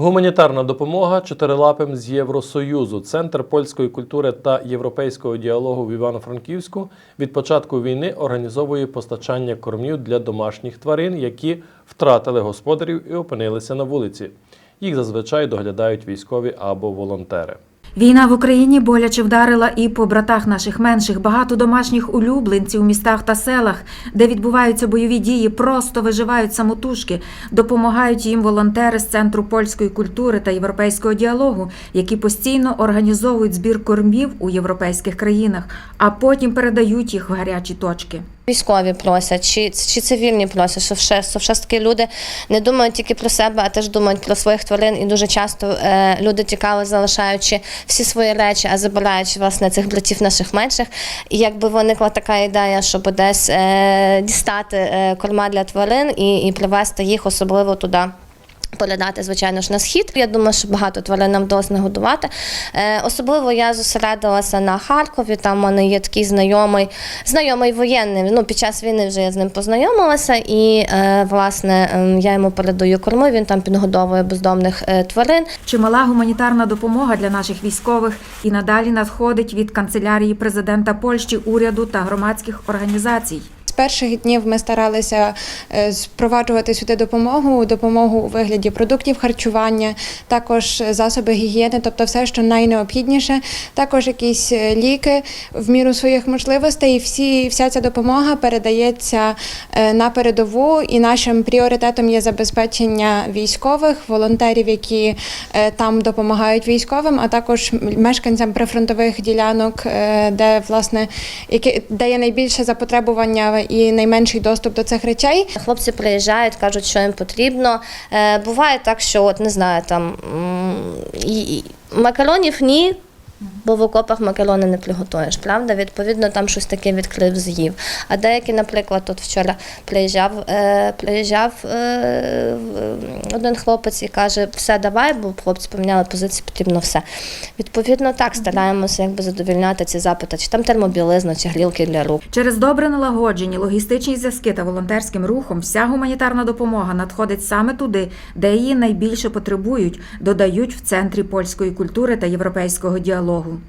Гуманітарна допомога чотирилапим з Євросоюзу. Центр польської культури та європейського діалогу в Івано-Франківську від початку війни організовує постачання кормів для домашніх тварин, які втратили господарів і опинилися на вулиці. Їх зазвичай доглядають військові або волонтери. Війна в Україні боляче вдарила і по братах наших менших. Багато домашніх улюбленців у містах та селах, де відбуваються бойові дії, просто виживають самотужки. Допомагають їм волонтери з центру польської культури та європейського діалогу, які постійно організовують збір кормів у європейських країнах, а потім передають їх в гарячі точки. Військові просять, чи, чи цивільні просять, що все, що все ж таки люди не думають тільки про себе, а теж думають про своїх тварин. І дуже часто е, люди тікали, залишаючи всі свої речі, а забираючи власне цих братів наших менших. І якби виникла така ідея, щоб десь е, дістати е, корма для тварин і, і привезти їх особливо туди. Передати, звичайно ж, на схід. Я думаю, що багато тварин нам вдалося нагодувати. Е, особливо я зосередилася на Харкові. Там в мене є такий знайомий, знайомий воєнний. Ну, під час війни вже я з ним познайомилася, і е, власне ем, я йому передаю корми. Він там підгодовує бездомних е, тварин. Чимала гуманітарна допомога для наших військових і надалі надходить від канцелярії президента Польщі, уряду та громадських організацій. Перших днів ми старалися е, впроваджувати сюди допомогу, допомогу у вигляді продуктів харчування, також засоби гігієни, тобто все, що найнеобхідніше, також якісь е, ліки в міру своїх можливостей. І всі, вся ця допомога передається е, на передову, і нашим пріоритетом є забезпечення військових, волонтерів, які е, там допомагають військовим, а також мешканцям прифронтових ділянок, е, де власне де є найбільше запотребування і найменший доступ до цих речей. Хлопці приїжджають, кажуть, що їм потрібно. Е, буває так, що от не знаю, там макаронів ні. Бо в окопах макарони не приготуєш, правда? Відповідно, там щось таке відкрив, з'їв. А деякі, наприклад, от вчора приїжджав, е, приїжджав е, один хлопець і каже, все, давай, бо хлопці поміняли позиції, потрібно все. Відповідно, так стараємося якби задовільняти ці запити, чи там термобілизна, чи грілки для рук. Через добре налагоджені логістичні зв'язки та волонтерським рухом вся гуманітарна допомога надходить саме туди, де її найбільше потребують, додають в центрі польської культури та європейського діалогу.